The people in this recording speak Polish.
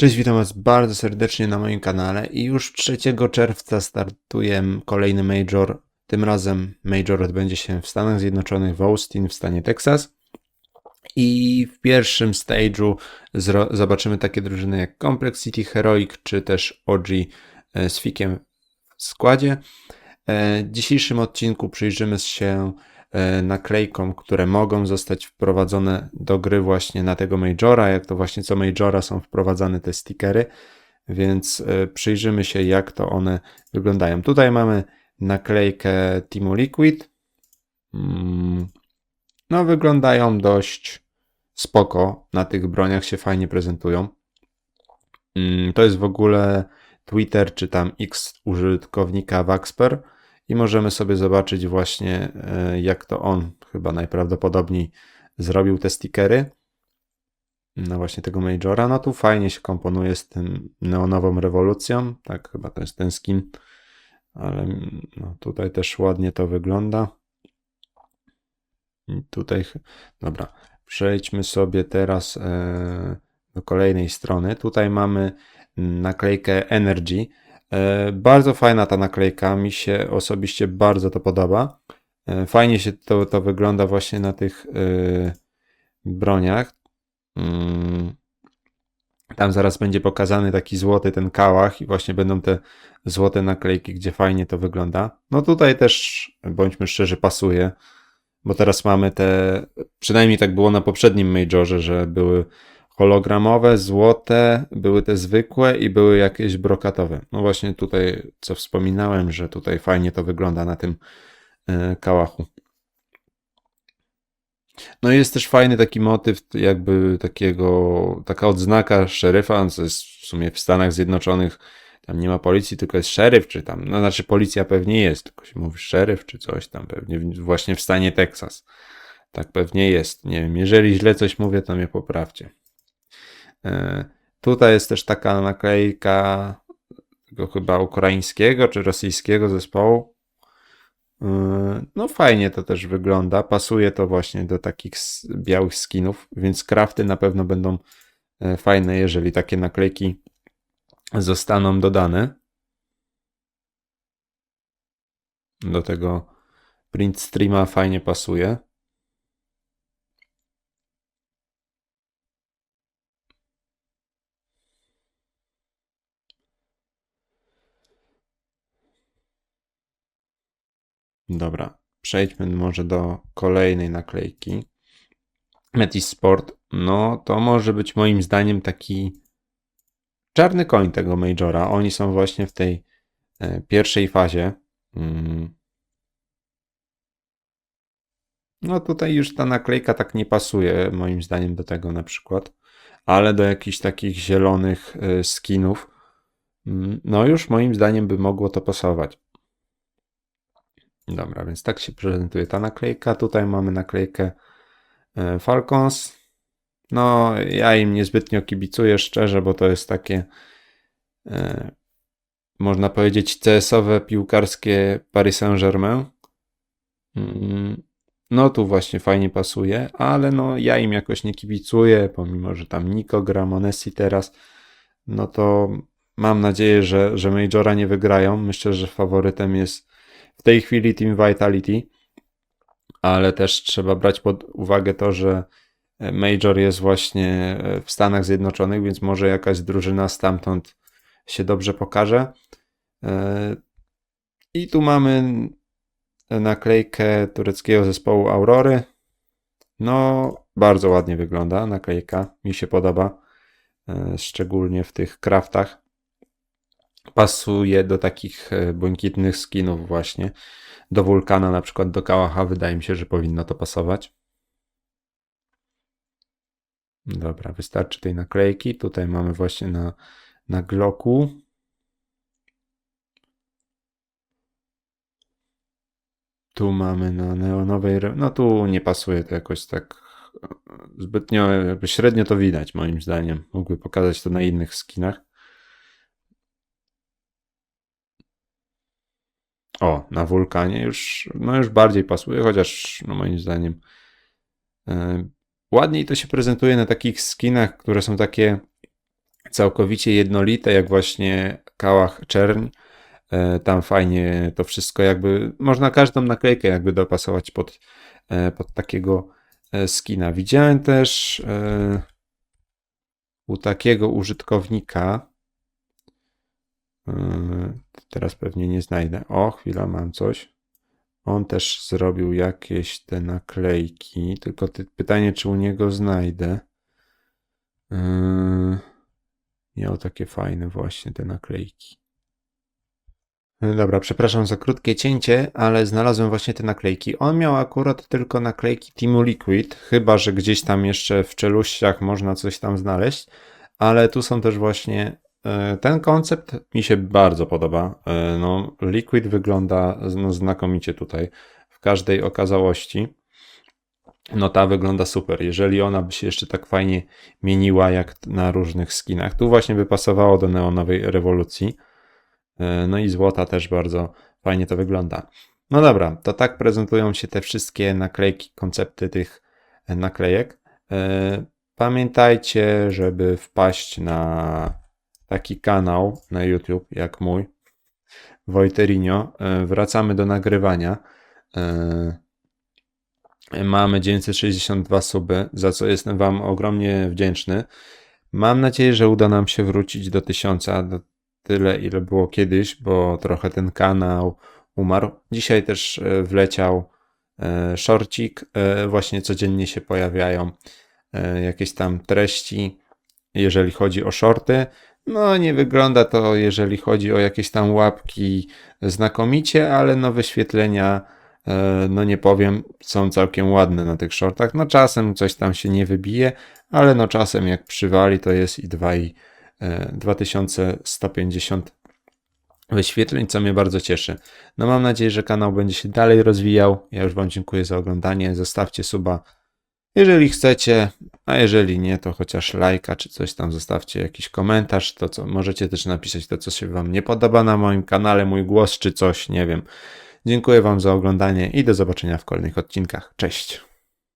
Cześć, witam Was bardzo serdecznie na moim kanale i już 3 czerwca startuję kolejny Major. Tym razem Major odbędzie się w Stanach Zjednoczonych, w Austin, w stanie Texas. I w pierwszym stage'u zobaczymy takie drużyny jak Complex City Heroic, czy też OG e, z Fikiem w składzie. E, W dzisiejszym odcinku przyjrzymy się naklejkom, które mogą zostać wprowadzone do gry właśnie na tego Majora, jak to właśnie co Majora są wprowadzane te stickery, więc e, przyjrzymy się jak to one wyglądają. Tutaj mamy naklejkę Teamu Liquid. Mm, No wyglądają dość spoko, na tych broniach się fajnie prezentują. Mm, To jest w ogóle Twitter czy tam X użytkownika Waxper i możemy sobie zobaczyć właśnie e, jak to on chyba najprawdopodobniej zrobił te stickery na właśnie tego Majora. No tu fajnie się komponuje z tym neonową rewolucją, tak chyba to jest ten skin, ale mm, no, tutaj też ładnie to wygląda. I tutaj, dobra, przejdźmy sobie teraz e, do kolejnej strony. Tutaj mamy naklejkę Energy. E, Bardzo fajna ta naklejka, mi się osobiście bardzo to podoba. E, Fajnie się to, to wygląda właśnie na tych e, broniach. Mm, Tam zaraz będzie pokazany taki złoty ten kałach i właśnie będą te złote naklejki, gdzie fajnie to wygląda. No tutaj też, bądźmy szczerzy, pasuje, bo teraz mamy te, przynajmniej tak było na poprzednim Majorze, że były hologramowe, złote, były te zwykłe i były jakieś brokatowe. No właśnie tutaj, co wspominałem, że tutaj fajnie to wygląda na tym e, kałachu. No i jest też fajny taki motyw, jakby takiego, taka odznaka szeryfa, co jest w sumie w Stanach Zjednoczonych, tam nie ma policji, tylko jest szeryf, czy tam, no znaczy policja pewnie jest, tylko się mówi szeryf, czy coś tam pewnie, właśnie w stanie Teksas. Tak pewnie jest, nie wiem, jeżeli źle coś mówię, to mnie poprawcie. E, Tutaj jest też taka naklejka tego chyba ukraińskiego czy rosyjskiego zespołu. E, No fajnie to też wygląda. Pasuje to właśnie do takich białych skinów, więc crafty na pewno będą e, fajne, jeżeli takie naklejki zostaną dodane. Do tego print streama fajnie pasuje. Dobra, przejdźmy może do kolejnej naklejki. Metis Sport, no to może być moim zdaniem taki czarny koń tego Majora. Oni są właśnie w tej e, pierwszej fazie. Mm. No tutaj już ta naklejka tak nie pasuje moim zdaniem do tego na przykład, ale do jakichś takich zielonych e, skinów, mm, no już moim zdaniem by mogło to pasować. Dobra, więc tak się prezentuje ta naklejka. Tutaj mamy naklejkę e, Falcons. No, ja im niezbytnio kibicuję szczerze, bo to jest takie, e, można powiedzieć, CS-owe piłkarskie Paris Saint-Germain. Mm, No, tu właśnie fajnie pasuje, ale no, ja im jakoś nie kibicuję, pomimo, że tam Nico gra, Monesi teraz, no to mam nadzieję, że, że Majora nie wygrają. Myślę, że faworytem jest w tej chwili Team Vitality, ale też trzeba brać pod uwagę to, że Major jest właśnie w Stanach Zjednoczonych, więc może jakaś drużyna stamtąd się dobrze pokaże. E, I tu mamy naklejkę tureckiego zespołu Aurory. No, bardzo ładnie wygląda naklejka, mi się podoba, e, szczególnie w tych kraftach. Pasuje do takich e, błękitnych skinów właśnie. Do wulkana, na przykład do kałacha, wydaje mi się, że powinno to pasować. Dobra, wystarczy tej naklejki. Tutaj mamy właśnie na, na gloku. Tu mamy na neonowej. No tu nie pasuje to jakoś tak e, zbytnio, średnio to widać, moim zdaniem. Mógłby pokazać to na innych skinach. O, na wulkanie już, no już bardziej pasuje, chociaż no moim zdaniem e, ładniej to się prezentuje na takich skinach, które są takie całkowicie jednolite, jak właśnie Kałach Czerń. E, Tam fajnie to wszystko jakby, można każdą naklejkę jakby dopasować pod, e, pod takiego skina. Widziałem też u takiego użytkownika, teraz pewnie nie znajdę, o chwila mam coś, on też zrobił jakieś te naklejki, tylko ty, pytanie czy u niego znajdę. E, Miał takie fajne właśnie te naklejki. E, Dobra, przepraszam za krótkie cięcie, ale znalazłem właśnie te naklejki. On miał akurat tylko naklejki Teamu Liquid, chyba że gdzieś tam jeszcze w czeluściach można coś tam znaleźć, ale tu są też właśnie ten koncept mi się bardzo podoba. E, No, Liquid wygląda no, znakomicie tutaj w każdej okazałości. No ta wygląda super. Jeżeli ona by się jeszcze tak fajnie mieniła jak na różnych skinach, tu właśnie by pasowało do neonowej rewolucji. E, No i złota też bardzo fajnie to wygląda. No dobra, to tak prezentują się te wszystkie naklejki, koncepty tych e, naklejek. E, Pamiętajcie, żeby wpaść na taki kanał na YouTube jak mój, Wojterinio. E, Wracamy do nagrywania. E, Mamy 962 suby, za co jestem Wam ogromnie wdzięczny. Mam nadzieję, że uda nam się wrócić do tysiąca, do tyle ile było kiedyś, bo trochę ten kanał umarł. Dzisiaj też e, wleciał shorcik, właśnie codziennie się pojawiają jakieś tam treści, jeżeli chodzi o shorty. No, nie wygląda to, jeżeli chodzi o jakieś tam łapki, znakomicie, ale no wyświetlenia, e, no nie powiem, są całkiem ładne na tych shortach. No czasem coś tam się nie wybije, ale no czasem jak przywali, to jest i 2 i e, 2150 wyświetleń, co mnie bardzo cieszy. No mam nadzieję, że kanał będzie się dalej rozwijał. Ja już Wam dziękuję za oglądanie. Zostawcie suba, jeżeli chcecie, a jeżeli nie, to chociaż lajka czy coś tam zostawcie, jakiś komentarz, to co możecie też napisać to, co się Wam nie podoba na moim kanale, mój głos czy coś, nie wiem. Dziękuję Wam za oglądanie i do zobaczenia w kolejnych odcinkach. Cześć!